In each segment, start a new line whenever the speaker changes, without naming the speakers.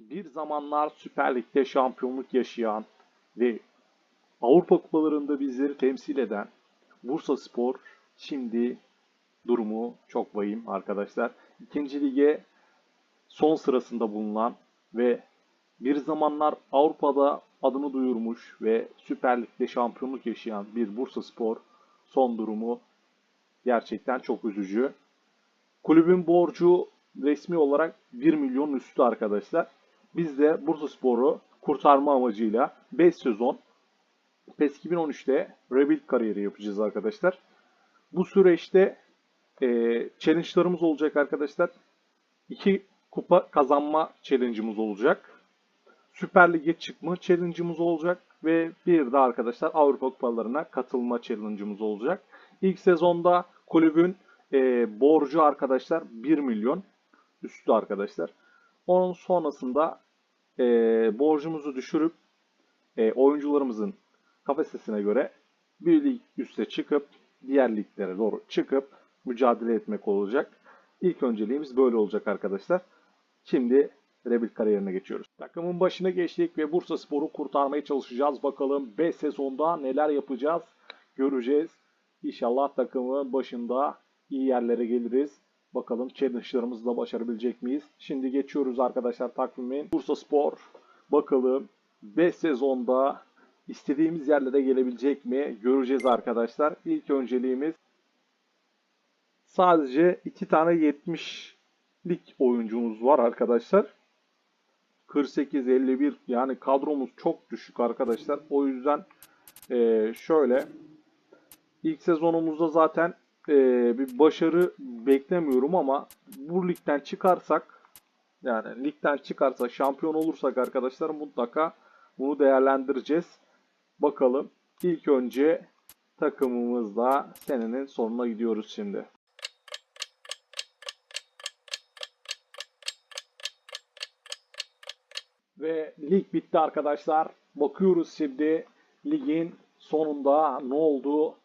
bir zamanlar Süper Lig'de şampiyonluk yaşayan ve Avrupa kupalarında bizleri temsil eden Bursa Spor şimdi durumu çok vahim arkadaşlar. İkinci lige son sırasında bulunan ve bir zamanlar Avrupa'da adını duyurmuş ve Süper Lig'de şampiyonluk yaşayan bir Bursa Spor son durumu gerçekten çok üzücü. Kulübün borcu resmi olarak 1 milyon üstü arkadaşlar. Biz de Bursa Spor'u kurtarma amacıyla 5 sezon PES 2013'te rebuild kariyeri yapacağız arkadaşlar. Bu süreçte e, challenge'larımız olacak arkadaşlar. 2 kupa kazanma challenge'ımız olacak. Süper Lig'e çıkma challenge'ımız olacak ve bir de arkadaşlar Avrupa kupalarına katılma challenge'ımız olacak. İlk sezonda kulübün e, borcu arkadaşlar 1 milyon üstü arkadaşlar. Onun sonrasında e, borcumuzu düşürüp e, oyuncularımızın kapasitesine göre bir lig üste çıkıp diğer liglere doğru çıkıp mücadele etmek olacak. İlk önceliğimiz böyle olacak arkadaşlar. Şimdi Rebuild kariyerine geçiyoruz. Takımın başına geçtik ve Bursa Spor'u kurtarmaya çalışacağız. Bakalım 5 sezonda neler yapacağız göreceğiz. İnşallah takımın başında iyi yerlere geliriz. Bakalım challenge'larımızı da başarabilecek miyiz? Şimdi geçiyoruz arkadaşlar takvimin. Bursa Spor bakalım 5 sezonda istediğimiz yerlere gelebilecek mi? Göreceğiz arkadaşlar. İlk önceliğimiz sadece 2 tane 70'lik oyuncumuz var arkadaşlar. 48-51 yani kadromuz çok düşük arkadaşlar. O yüzden şöyle ilk sezonumuzda zaten eee, bir başarı beklemiyorum ama bu ligden çıkarsak yani ligden çıkarsak şampiyon olursak arkadaşlar mutlaka bunu değerlendireceğiz. Bakalım ilk önce takımımızla senenin sonuna gidiyoruz şimdi. Ve lig bitti arkadaşlar. Bakıyoruz şimdi ligin sonunda ne oldu?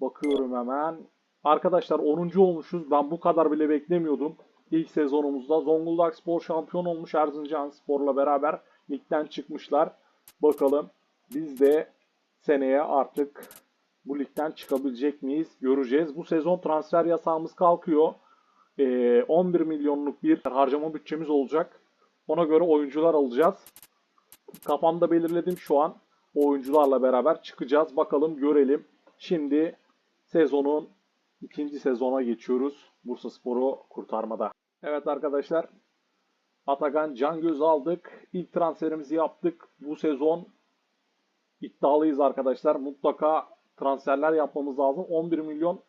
Bakıyorum hemen. Arkadaşlar 10. olmuşuz. Ben bu kadar bile beklemiyordum. İlk sezonumuzda Zonguldak Spor şampiyon olmuş. Erzincan Spor'la beraber ligden çıkmışlar. Bakalım biz de seneye artık bu ligden çıkabilecek miyiz? Göreceğiz. Bu sezon transfer yasağımız kalkıyor. Ee, 11 milyonluk bir harcama bütçemiz olacak. Ona göre oyuncular alacağız. Kafamda belirledim şu an. O oyuncularla beraber çıkacağız. Bakalım görelim. Şimdi sezonun ikinci sezona geçiyoruz. Bursa Spor'u kurtarmada. Evet arkadaşlar. Atakan Cangöz aldık. İlk transferimizi yaptık. Bu sezon iddialıyız arkadaşlar. Mutlaka transferler yapmamız lazım. 11 milyon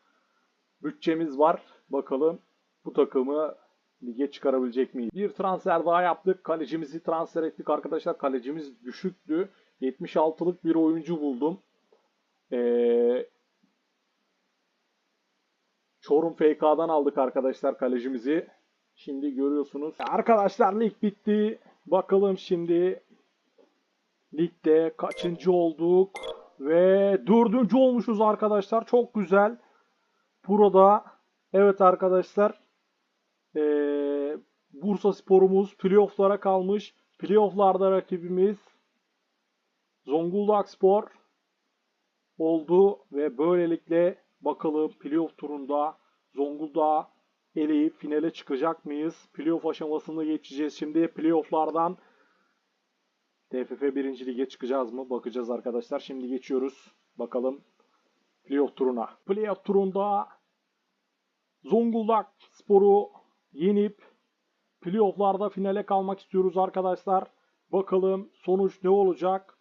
bütçemiz var. Bakalım bu takımı lige çıkarabilecek miyiz? Bir transfer daha yaptık. Kalecimizi transfer ettik arkadaşlar. Kalecimiz düşüktü. 76'lık bir oyuncu buldum. Ee, Çorum FK'dan aldık arkadaşlar kalecimizi. Şimdi görüyorsunuz. Arkadaşlar lig bitti. Bakalım şimdi ligde kaçıncı olduk? Ve dördüncü olmuşuz arkadaşlar. Çok güzel. Burada evet arkadaşlar ee, Bursa sporumuz playofflara kalmış. Playofflarda rakibimiz Zonguldak Spor oldu ve böylelikle bakalım playoff turunda Zonguldak'ı eleyip finale çıkacak mıyız? Playoff aşamasını geçeceğiz. Şimdi playofflardan TFF 1. Lig'e çıkacağız mı? Bakacağız arkadaşlar. Şimdi geçiyoruz. Bakalım playoff turuna. Playoff turunda Zonguldak Spor'u yenip playofflarda finale kalmak istiyoruz arkadaşlar. Bakalım sonuç ne olacak?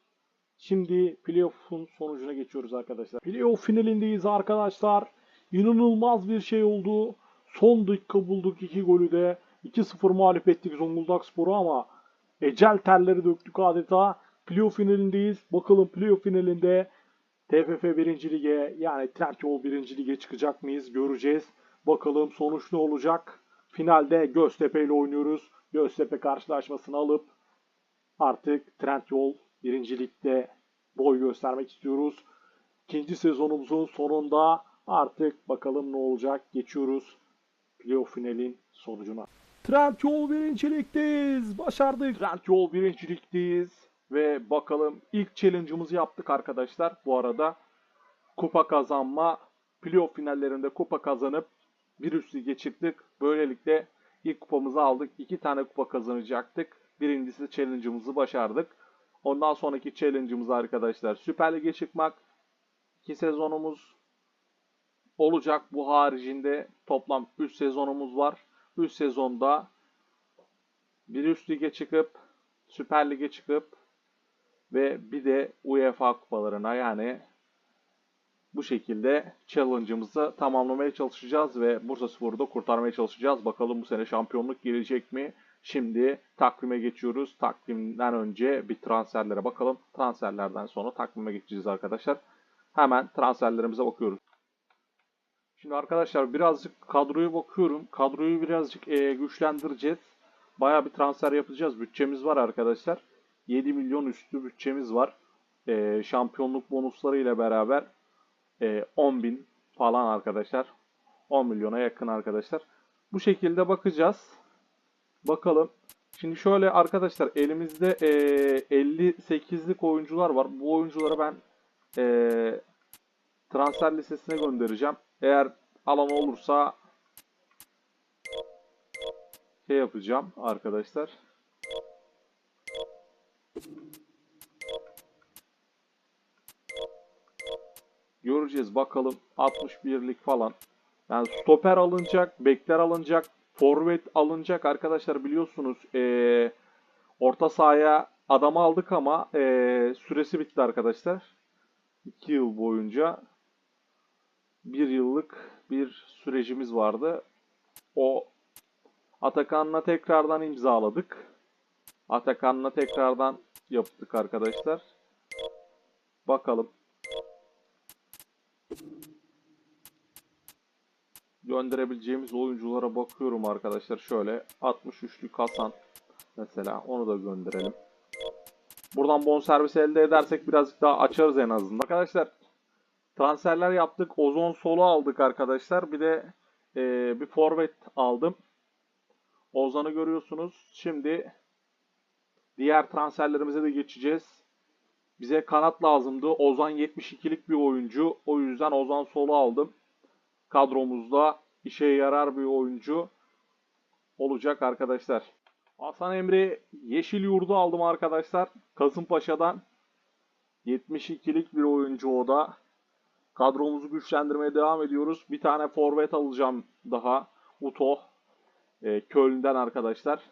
Şimdi playoff'un sonucuna geçiyoruz arkadaşlar. Playoff finalindeyiz arkadaşlar. İnanılmaz bir şey oldu. Son dakika bulduk iki golü de. 2-0 mağlup ettik Zonguldak Spor'u ama ecel terleri döktük adeta. Playoff finalindeyiz. Bakalım playoff finalinde TFF 1. Lig'e yani Trendyol 1. Lig'e çıkacak mıyız göreceğiz. Bakalım sonuç ne olacak. Finalde Göztepe ile oynuyoruz. Göztepe karşılaşmasını alıp artık Trendyol 1. Lig'de boy göstermek istiyoruz. İkinci sezonumuzun sonunda artık bakalım ne olacak. Geçiyoruz playoff finalin sonucuna.
Trendyol birincilikteyiz. Başardık.
Trendyol birincilikteyiz. Ve bakalım ilk challenge'ımızı yaptık arkadaşlar. Bu arada kupa kazanma, playoff finallerinde kupa kazanıp bir üst lige çıktık. Böylelikle ilk kupamızı aldık. İki tane kupa kazanacaktık. Birincisi challenge'ımızı başardık. Ondan sonraki challenge'ımız arkadaşlar Süper Lig'e çıkmak. İki sezonumuz olacak. Bu haricinde toplam 3 sezonumuz var. 3 sezonda bir üst lige çıkıp Süper Lig'e çıkıp ve bir de UEFA kupalarına yani bu şekilde challenge'ımızı tamamlamaya çalışacağız ve Bursaspor'u da kurtarmaya çalışacağız. Bakalım bu sene şampiyonluk gelecek mi? Şimdi takvime geçiyoruz. Takvimden önce bir transferlere bakalım. Transferlerden sonra takvime geçeceğiz arkadaşlar. Hemen transferlerimize bakıyoruz. Şimdi arkadaşlar birazcık kadroya bakıyorum. Kadroyu birazcık e, güçlendireceğiz. Bayağı bir transfer yapacağız. Bütçemiz var arkadaşlar. 7 milyon üstü bütçemiz var. E, şampiyonluk bonusları ile beraber e, 10 bin falan arkadaşlar. 10 milyona yakın arkadaşlar. Bu şekilde bakacağız. Bakalım. Şimdi şöyle arkadaşlar elimizde e, 58'lik oyuncular var. Bu oyuncuları ben e, transfer listesine göndereceğim. Eğer alan olursa şey yapacağım arkadaşlar. Göreceğiz bakalım 61'lik falan. Yani stoper alınacak, bekler alınacak, forvet alınacak arkadaşlar biliyorsunuz. Ee, orta sahaya adam aldık ama ee, süresi bitti arkadaşlar. 2 yıl boyunca bir yıllık bir sürecimiz vardı. O Atakan'la tekrardan imzaladık. Atakan'la tekrardan yaptık arkadaşlar. Bakalım. Gönderebileceğimiz oyunculara bakıyorum arkadaşlar. Şöyle 63'lük Hasan mesela onu da gönderelim. Buradan bonservis elde edersek birazcık daha açarız en azından. Arkadaşlar transferler yaptık. Ozon Solo aldık arkadaşlar. Bir de e, bir forvet aldım. Ozan'ı görüyorsunuz. Şimdi diğer transferlerimize de geçeceğiz. Bize kanat lazımdı. Ozan 72'lik bir oyuncu. O yüzden Ozan Solo aldım. Kadromuzda işe yarar bir oyuncu olacak arkadaşlar. Hasan Emre Yeşil Yurdu aldım arkadaşlar. Kasımpaşa'dan 72'lik bir oyuncu o da. Kadromuzu güçlendirmeye devam ediyoruz. Bir tane forvet alacağım daha. Uto. E, Köln'den arkadaşlar.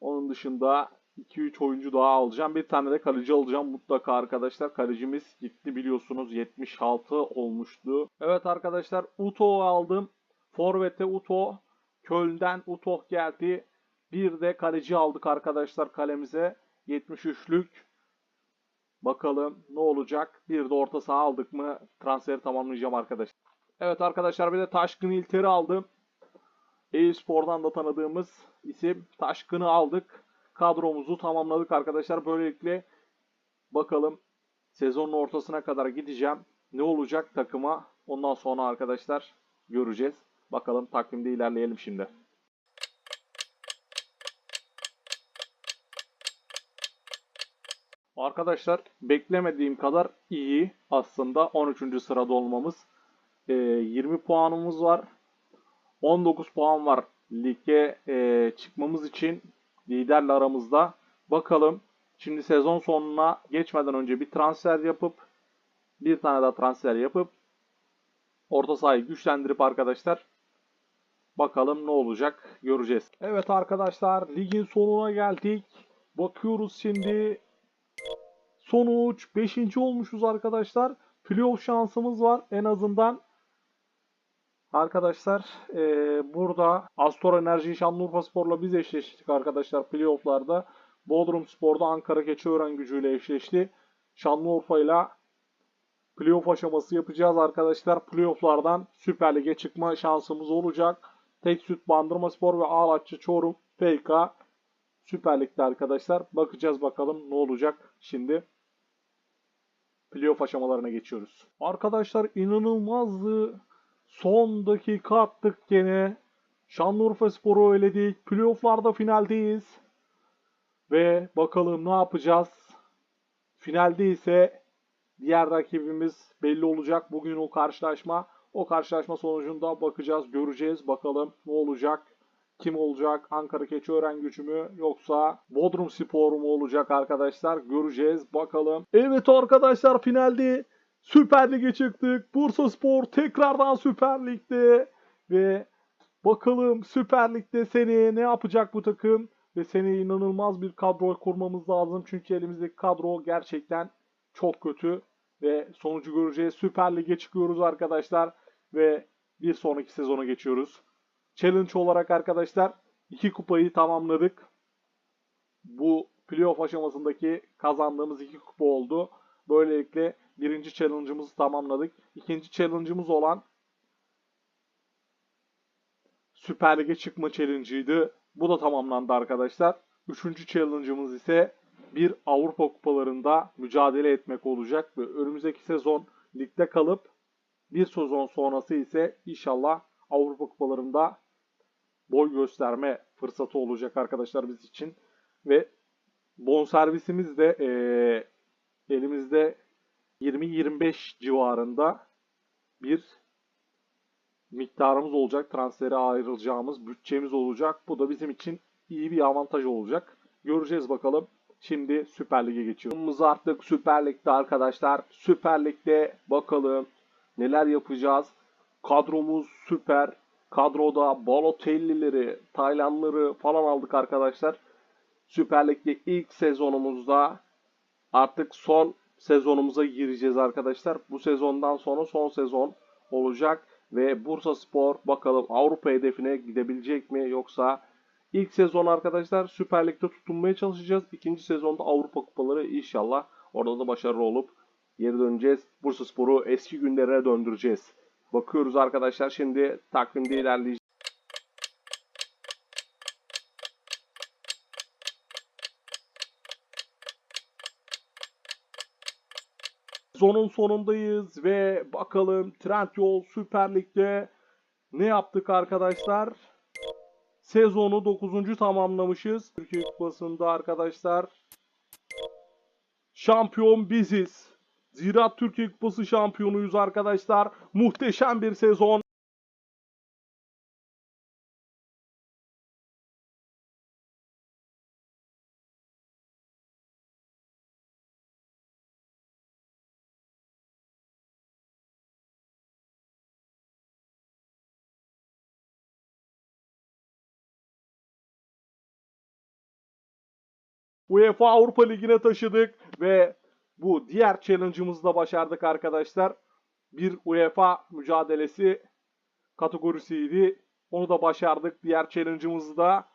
Onun dışında 2-3 oyuncu daha alacağım. Bir tane de kaleci alacağım mutlaka arkadaşlar. Kalecimiz gitti biliyorsunuz 76 olmuştu. Evet arkadaşlar Uto aldım. Forvet'e Uto. Köln'den Uto geldi. Bir de kaleci aldık arkadaşlar kalemize. 73'lük. Bakalım ne olacak. Bir de orta saha aldık mı transferi tamamlayacağım arkadaşlar. Evet arkadaşlar bir de Taşkın İlter'i aldım. E-Spor'dan da tanıdığımız isim Taşkın'ı aldık. Kadromuzu tamamladık arkadaşlar. Böylelikle bakalım sezonun ortasına kadar gideceğim. Ne olacak takıma? Ondan sonra arkadaşlar göreceğiz. Bakalım takvimde ilerleyelim şimdi. Arkadaşlar beklemediğim kadar iyi aslında 13. sırada olmamız. Ee, 20 puanımız var. 19 puan var lige e, çıkmamız için liderle aramızda. Bakalım şimdi sezon sonuna geçmeden önce bir transfer yapıp bir tane daha transfer yapıp orta sahayı güçlendirip arkadaşlar bakalım ne olacak göreceğiz. Evet arkadaşlar ligin sonuna geldik. Bakıyoruz şimdi sonuç 5. olmuşuz arkadaşlar. Playoff şansımız var en azından. Arkadaşlar eee, burada Astor Enerji Şanlıurfa Spor'la biz eşleştik arkadaşlar playofflarda. Bodrum Spor'da Ankara Keçiören gücüyle eşleşti. Şanlıurfa ile playoff aşaması yapacağız arkadaşlar. Playoff'lardan Süper Lig'e çıkma şansımız olacak. Tek Süt Bandırma Spor ve Ağlatçı Çorum FK Süper Lig'de arkadaşlar. Bakacağız bakalım ne olacak şimdi. Playoff aşamalarına geçiyoruz. Arkadaşlar inanılmazdı. Son dakika attık gene. Şanlıurfa Spor'u eledik. Playoff'larda finaldeyiz. Ve bakalım ne yapacağız? Finalde ise diğer rakibimiz belli olacak. Bugün o karşılaşma. O karşılaşma sonucunda bakacağız, göreceğiz. Bakalım ne olacak? Kim olacak? Ankara Keçiören gücü mü yoksa Bodrum Spor mu olacak arkadaşlar? Göreceğiz. Bakalım. Evet arkadaşlar finalde Süper Lig'e çıktık. Bursa Spor tekrardan Süper Lig'de ve bakalım Süper Lig'de seneye ne yapacak bu takım? Ve seneye inanılmaz bir kadro kurmamız lazım. Çünkü elimizdeki kadro gerçekten çok kötü. Ve sonucu göreceğiz. Süper Lig'e çıkıyoruz arkadaşlar. Ve bir sonraki sezona geçiyoruz. Challenge olarak arkadaşlar iki kupayı tamamladık. Bu playoff aşamasındaki kazandığımız iki kupa oldu. Böylelikle birinci challenge'ımızı tamamladık. İkinci challenge'ımız olan Süper Lig'e çıkma challenge'ıydı. Bu da tamamlandı arkadaşlar. Üçüncü challenge'ımız ise bir Avrupa kupalarında mücadele etmek olacak ve önümüzdeki sezon ligde kalıp bir sezon sonrası ise inşallah Avrupa kupalarında boy gösterme fırsatı olacak arkadaşlar biz için. Ve bonservisimiz de eee, elimizde 20-25 civarında bir miktarımız olacak. Transfere ayrılacağımız bütçemiz olacak. Bu da bizim için iyi bir avantaj olacak. Göreceğiz bakalım. Şimdi Süper Lig'e geçiyoruz. Artık Süper Lig'de arkadaşlar. Süper Lig'de bakalım neler yapacağız. Kadromuz süper. Kadroda Balotelli'leri, Taylandları falan aldık arkadaşlar. Süper Lig'de ilk sezonumuzda artık son sezonumuza gireceğiz arkadaşlar. Bu sezondan sonra son sezon olacak ve Bursa Spor bakalım Avrupa hedefine gidebilecek mi yoksa ilk sezon arkadaşlar Süper Lig'de tutunmaya çalışacağız. İkinci sezonda Avrupa Kupaları inşallah orada da başarılı olup geri döneceğiz. Bursa Spor'u eski günlerine döndüreceğiz. Bakıyoruz arkadaşlar şimdi takvimde ilerleyeceğiz. Sezonun sonundayız ve bakalım Trendyol Süper Lig'de ne yaptık arkadaşlar? Sezonu 9. tamamlamışız. Türkiye Kupası'nda arkadaşlar şampiyon biziz. Ziraat Türkiye Kupası şampiyonuyuz arkadaşlar. Muhteşem bir sezon. UEFA Avrupa Ligi'ne taşıdık ve bu diğer challenge'ımızı da başardık arkadaşlar. Bir UEFA mücadelesi kategorisiydi. Onu da başardık. Diğer challenge'ımızı da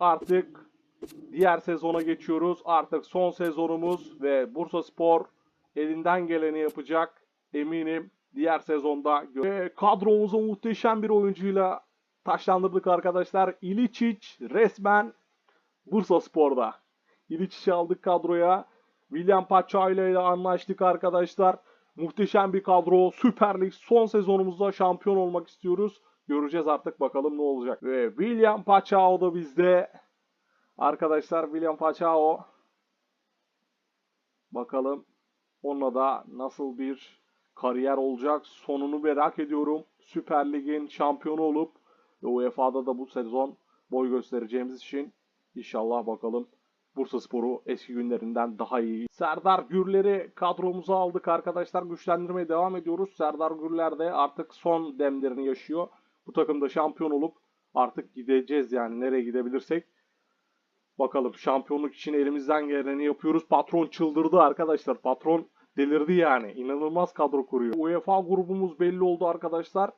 artık diğer sezona geçiyoruz. Artık son sezonumuz ve Bursa Spor elinden geleni yapacak. Eminim diğer sezonda. Ve kadromuzu muhteşem bir oyuncuyla taşlandırdık arkadaşlar. İliçic resmen Bursa Spor'da. İliçic'i aldık kadroya. William Pacha ile anlaştık arkadaşlar. Muhteşem bir kadro. Süper Lig son sezonumuzda şampiyon olmak istiyoruz. Göreceğiz artık bakalım ne olacak. Ve William Pachao da bizde. Arkadaşlar William Pachao. Bakalım onunla da nasıl bir kariyer olacak. Sonunu merak ediyorum. Süper Lig'in şampiyonu olup UEFA'da da bu sezon boy göstereceğimiz için inşallah bakalım Bursa Sporu eski günlerinden daha iyi. Serdar Gürler'i kadromuza aldık arkadaşlar. Güçlendirmeye devam ediyoruz. Serdar Gürler de artık son demlerini yaşıyor. Bu takımda şampiyon olup artık gideceğiz yani nereye gidebilirsek. Bakalım şampiyonluk için elimizden geleni yapıyoruz. Patron çıldırdı arkadaşlar. Patron delirdi yani. İnanılmaz kadro kuruyor. UEFA grubumuz belli oldu arkadaşlar.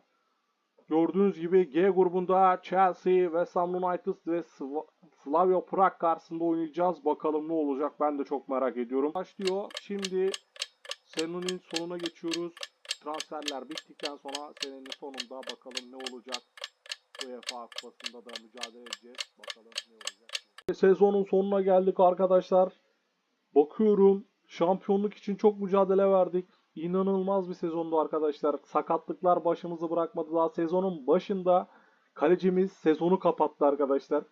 Gördüğünüz gibi G grubunda Chelsea, West Ham United ve Slavia Prag karşısında oynayacağız. Bakalım ne olacak ben de çok merak ediyorum. Başlıyor. Şimdi senenin sonuna geçiyoruz. Transferler bittikten sonra senenin sonunda bakalım ne olacak. UEFA Kupası'nda da mücadele edeceğiz. Bakalım ne olacak. Sezonun sonuna geldik arkadaşlar. Bakıyorum şampiyonluk için çok mücadele verdik. İnanılmaz bir sezondu arkadaşlar. Sakatlıklar başımızı bırakmadı. Daha sezonun başında Kalecimiz sezonu kapattı arkadaşlar.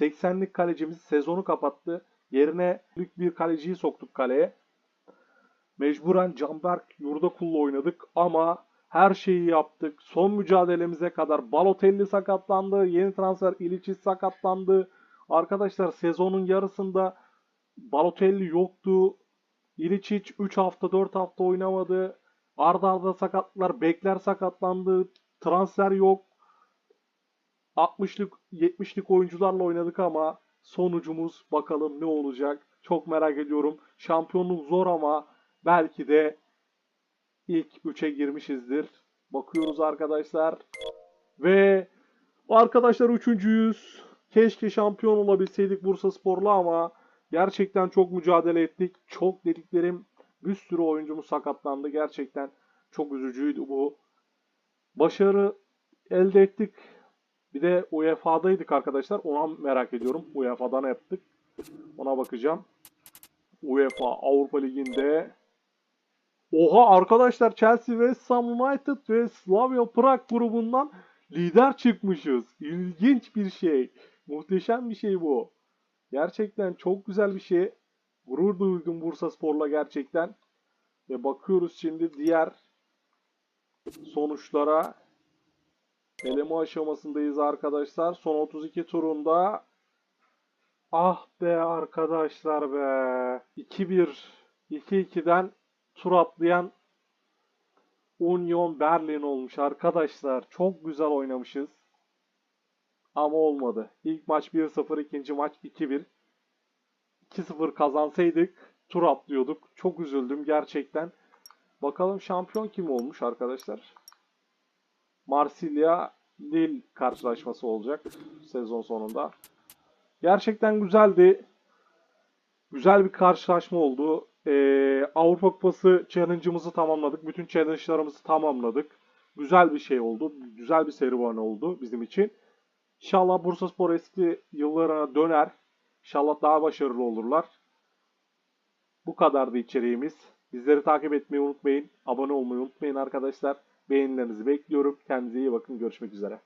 80'lik kalecimiz sezonu kapattı. Yerine büyük bir kaleciyi soktuk kaleye. Mecburen Canberk Yurdakul'la oynadık ama her şeyi yaptık. Son mücadelemize kadar Balotelli sakatlandı. Yeni transfer İliçiz sakatlandı. Arkadaşlar sezonun yarısında Balotelli yoktu. İliçic 3 hafta 4 hafta oynamadı. Arda arda sakatlar, bekler sakatlandı. Transfer yok. 60'lık 70'lik oyuncularla oynadık ama sonucumuz bakalım ne olacak. Çok merak ediyorum. Şampiyonluk zor ama belki de ilk 3'e girmişizdir. Bakıyoruz arkadaşlar. Ve arkadaşlar üçüncüyüz. Keşke şampiyon olabilseydik Bursa Spor'la ama gerçekten çok mücadele ettik. Çok dediklerim bir sürü oyuncumuz sakatlandı. Gerçekten çok üzücüydü bu. Başarı elde ettik. Bir de UEFA'daydık arkadaşlar. Ona merak ediyorum. UEFA'da ne yaptık? Ona bakacağım. UEFA Avrupa Ligi'nde Oha arkadaşlar Chelsea, West Ham United ve Slavia Prag grubundan lider çıkmışız. İlginç bir şey. Muhteşem bir şey bu. Gerçekten çok güzel bir şey. Gurur duydum Bursa Spor'la gerçekten. Ve bakıyoruz şimdi diğer sonuçlara. Eleme aşamasındayız arkadaşlar. Son 32 turunda Ah be arkadaşlar be. 2-1 2-2'den tur atlayan Union Berlin olmuş arkadaşlar. Çok güzel oynamışız. Ama olmadı. İlk maç 1-0, ikinci maç 2-1. 2-0 kazansaydık tur atlıyorduk. Çok üzüldüm gerçekten. Bakalım şampiyon kim olmuş arkadaşlar? Marsilya Lille karşılaşması olacak sezon sonunda. Gerçekten güzeldi. Güzel bir karşılaşma oldu. Ee, Avrupa Kupası challenge'ımızı tamamladık. Bütün challenge'larımızı tamamladık. Güzel bir şey oldu. Güzel bir serüven oldu bizim için. İnşallah Bursaspor eski yıllarına döner. İnşallah daha başarılı olurlar. Bu kadardı içeriğimiz. Bizleri takip etmeyi unutmayın. Abone olmayı unutmayın arkadaşlar. Beğenilerinizi bekliyorum. Kendinize iyi bakın. Görüşmek üzere.